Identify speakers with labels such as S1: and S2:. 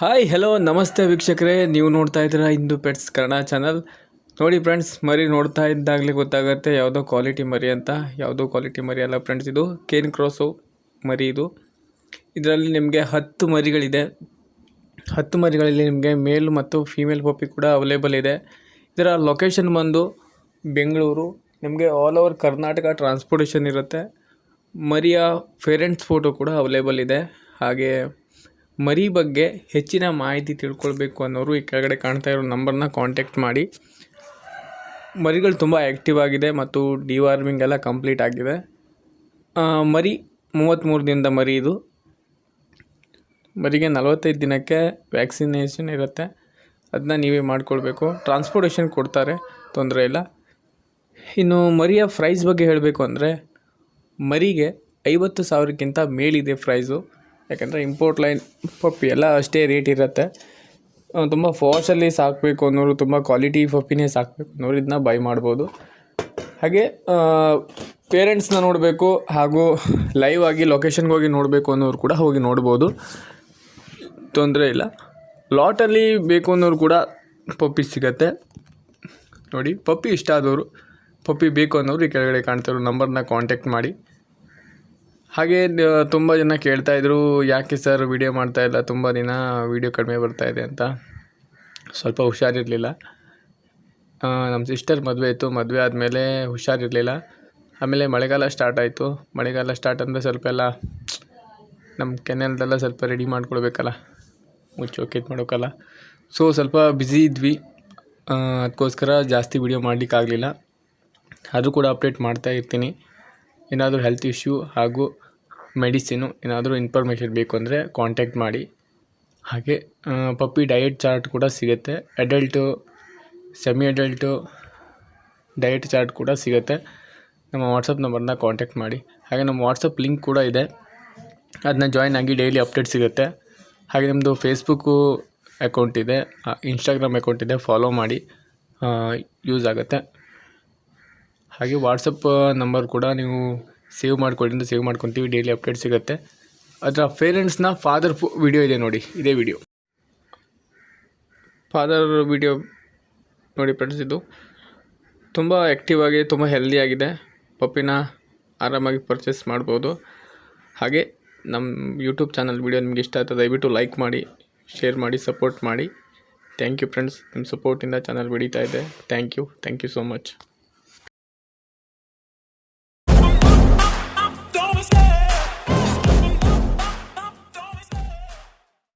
S1: Hi hello ನಮಸ್ತೆ ವೀಕ್ಷಕರೇ. ನೀವು ನೋಡ್ತಾ ಇದ್ದೀರ ಇಂದು ಪೆಟ್ಸ್ ಕನ್ನಡ ಚಾನಲ್ ನೋಡಿ ಫ್ರೆಂಡ್ಸ್ ಮರಿ ನೋಡ್ತಾ ಇದ್ದಾಗಲೇ ಗೊತ್ತಾಗುತ್ತೆ ಯಾವುದೋ ಕ್ವಾಲಿಟಿ ಮರಿ ಅಂತ. ಯಾವುದೋ ಕ್ವಾಲಿಟಿ ಮರಿ ಅಲ್ಲ ಫ್ರೆಂಡ್ಸ್ ಇದು ಕೇನ್ ಕ್ರಾಸು ಮರಿ ಇದು. ಇದರಲ್ಲಿ ನಿಮಗೆ ಹತ್ತು ಮರಿಗಳಿದೆ. ಹತ್ತು ಮರಿಗಳಲ್ಲಿ ನಿಮಗೆ ಮೇಲ್ ಮತ್ತು ಫೀಮೇಲ್ ಪಪ್ಪಿ ಕೂಡ ಅವೈಲೇಬಲ್ ಇದೆ. ಇದರ ಲೊಕೇಶನ್ ಬಂದು ಬೆಂಗಳೂರು. ನಿಮಗೆ ಆಲ್ ಓವರ್ ಕರ್ನಾಟಕ ಟ್ರಾನ್ಸ್ಪೋರ್ಟೇಷನ್ ಇರುತ್ತೆ. ಮರಿಯ ಪೇರೆಂಟ್ಸ್ ಫೋಟೋ ಕೂಡ ಅವೈಲೇಬಲ್ ಇದೆ. ಹಾಗೆ ಮರಿ ಬಗ್ಗೆ ಹೆಚ್ಚಿನ ಮಾಹಿತಿ ತಿಳ್ಕೊಳ್ಬೇಕು ಅನ್ನೋರು ಈ ಕೆಳಗಡೆ ಕಾಣ್ತಾ ಇರೋ ನಂಬರ್ನ ಕಾಂಟ್ಯಾಕ್ಟ್ ಮಾಡಿ. ಮರಿಗಳು ತುಂಬ ಆ್ಯಕ್ಟಿವ್ ಆಗಿದೆ ಮತ್ತು ಡಿವಾರ್ಮಿಂಗ್ ಎಲ್ಲ ಕಂಪ್ಲೀಟ್ ಆಗಿದೆ. ಮರಿ ಮೂವತ್ತ್ಮೂರು ದಿನದ ಮರಿ ಇದು. ಮರಿಗೆ ನಲವತ್ತೈದು ದಿನಕ್ಕೆ ವ್ಯಾಕ್ಸಿನೇಷನ್ ಇರುತ್ತೆ. ಅದನ್ನ ನೀವೇ ಮಾಡಿಕೊಳ್ಬೇಕು. ಟ್ರಾನ್ಸ್ಪೋರ್ಟೇಷನ್ ಕೊಡ್ತಾರೆ, ತೊಂದರೆ ಇಲ್ಲ. ಇನ್ನು ಮರಿಯ ಪ್ರೈಸ್ ಬಗ್ಗೆ ಹೇಳಬೇಕು ಅಂದರೆ ಮರಿಗೆ ಐವತ್ತು ಸಾವಿರಕ್ಕಿಂತ ಮೇಲಿದೆ ಪ್ರೈಸು ಯಾಕಂದರೆ ಇಂಪೋರ್ಟ್ ಲೈನ್ ಪಪ್ಪಿ ಎಲ್ಲ ಅಷ್ಟೇ ರೇಟ್ ಇರುತ್ತೆ. ತುಂಬ ಫೋರ್ಸಲ್ಲಿ ಸಾಕಬೇಕು ಅನ್ನೋರು, ತುಂಬ ಕ್ವಾಲಿಟಿ ಪಪ್ಪಿನೇ ಸಾಕಬೇಕು ಅನ್ನೋರು ಇದನ್ನ ಬೈ ಮಾಡ್ಬೋದು. ಹಾಗೆ ಪೇರೆಂಟ್ಸ್ನ ನೋಡಬೇಕು ಹಾಗೂ ಲೈವ್ ಆಗಿ ಲೊಕೇಶನ್ಗೆ ಹೋಗಿ ನೋಡಬೇಕು ಅನ್ನೋರು ಕೂಡ ಹೋಗಿ ನೋಡ್ಬೋದು. ತೊಂದರೆ ಇಲ್ಲ. ಲಾಟಲ್ಲಿ ಬೇಕು ಅನ್ನೋರು ಕೂಡ ಪಪ್ಪಿ ಸಿಗತ್ತೆ. ನೋಡಿ, ಪಪ್ಪಿ ಇಷ್ಟ ಆದವರು, ಪಪ್ಪಿ ಬೇಕು ಅನ್ನೋರು ಈ ಕೆಳಗಡೆ ಕಾಣ್ತಿರೋ ನಂಬರ್ನ ಕಾಂಟ್ಯಾಕ್ಟ್ ಮಾಡಿ. ಹಾಗೆ ತುಂಬ ಜನ ಕೇಳ್ತಾ ಇದ್ರು, ಯಾಕೆ ಸರ್ ವಿಡಿಯೋ ಮಾಡ್ತಾ ಇಲ್ಲ? ತುಂಬ ದಿನ ವಿಡಿಯೋ ಕಡಿಮೆ ಬರ್ತಾ ಇದೆ ಅಂತ. ಸ್ವಲ್ಪ ಹುಷಾರಿರಲಿಲ್ಲ. ನಮ್ಮ ಸಿಸ್ಟರ್ ಮದುವೆ ಇತ್ತು, ಮದುವೆ ಆದಮೇಲೆ ಹುಷಾರಿರಲಿಲ್ಲ. ಆಮೇಲೆ ಮಳೆಗಾಲ ಸ್ಟಾರ್ಟ್ ಆಯಿತು. ಮಳೆಗಾಲ ಸ್ಟಾರ್ಟ್ ಅಂದರೆ ಸ್ವಲ್ಪ ಎಲ್ಲ ನಮ್ಮ ಕೆನೆಲ್ದೆಲ್ಲ ಸ್ವಲ್ಪ ರೆಡಿ ಮಾಡ್ಕೊಳ್ಬೇಕಲ್ಲ. ಮುಚ್ಚೋಕೆ ಇದು ಮಾಡೋಕ್ಕಲ್ಲ ಸೊ ಸ್ವಲ್ಪ ಬ್ಯುಸಿ ಇದ್ವಿ. ಅದಕ್ಕೋಸ್ಕರ ಜಾಸ್ತಿ ವಿಡಿಯೋ ಮಾಡಲಿಕ್ಕಾಗಲಿಲ್ಲ. ಅದು ಕೂಡ ಅಪ್ಡೇಟ್ ಮಾಡ್ತಾ ಇರ್ತೀನಿ. ಏನಾದರೂ ಹೆಲ್ತ್ ಇಶ್ಯೂ ಹಾಗೂ ಮೆಡಿಸಿನು ಏನಾದರೂ ಇನ್ಫಾರ್ಮೇಷನ್ ಬೇಕು ಅಂದರೆ ಕಾಂಟ್ಯಾಕ್ಟ್ ಮಾಡಿ. ಹಾಗೆ ಪಪ್ಪಿ ಡಯಟ್ ಚಾರ್ಟ್ ಕೂಡ ಸಿಗುತ್ತೆ. Adult semi adult diet chart ಕೂಡ ಸಿಗುತ್ತೆ. ನಮ್ಮ ವಾಟ್ಸಪ್ ನಂಬರ್ನ ಕಾಂಟ್ಯಾಕ್ಟ್ ಮಾಡಿ. ಹಾಗೆ ನಮ್ಮ ವಾಟ್ಸಪ್ ಲಿಂಕ್ ಕೂಡ ಇದೆ. ಅದನ್ನ ಜಾಯ್ನ್ ಆಗಿ ಡೈಲಿ ಅಪ್ಡೇಟ್ ಸಿಗುತ್ತೆ. ಹಾಗೆ ನಮ್ಮದು ಫೇಸ್ಬುಕ್ಕು ಅಕೌಂಟ್ ಇದೆ. ಇನ್ಸ್ಟಾಗ್ರಾಮ್ ಅಕೌಂಟ್ ಇದೆ. ಫಾಲೋ ಮಾಡಿ ಯೂಸ್ ಆಗುತ್ತೆ. ಹಾಗೆ ವಾಟ್ಸಪ್ ನಂಬರ್ ಕೂಡ ನೀವು ಸೇವ್ ಮಾಡ್ಕೊಳ್ಳಿ ಸೇವ್ ಮಾಡ್ಕೊತೀವಿ ಡೈಲಿ ಅಪ್ಡೇಟ್ ಸಿಗುತ್ತೆ. ಅದರ ಪೇರೆಂಟ್ಸ್ನ ಫಾದರ್ ವಿಡಿಯೋ ಇದೆ ನೋಡಿ, ಇದೇ ವಿಡಿಯೋ ಫಾದರ್ ವಿಡಿಯೋ ನೋಡಿ ಫ್ರೆಂಡ್ಸ್ ಇದು ತುಂಬ ಆ್ಯಕ್ಟಿವ್ ಆಗಿ, ತುಂಬ ಹೆಲ್ದಿಯಾಗಿದೆ ಪಪ್ಪಿನ ಆರಾಮಾಗಿ ಪರ್ಚೇಸ್ ಮಾಡ್ಬೋದು. ಹಾಗೆ ನಮ್ಮ ಯೂಟ್ಯೂಬ್ ಚಾನಲ್ ವಿಡಿಯೋ ನಿಮಗೆ ಇಷ್ಟ ಆಯ್ತು ದಯವಿಟ್ಟು ಲೈಕ್ ಮಾಡಿ ಶೇರ್ ಮಾಡಿ ಸಪೋರ್ಟ್ ಮಾಡಿ. ಥ್ಯಾಂಕ್ ಯು ಫ್ರೆಂಡ್ಸ್ ನಿಮ್ಮ ಸಪೋರ್ಟಿಂದ ಚಾನಲ್ ಬೆಳೀತಾ ಇದೆ. Thank you thank you so much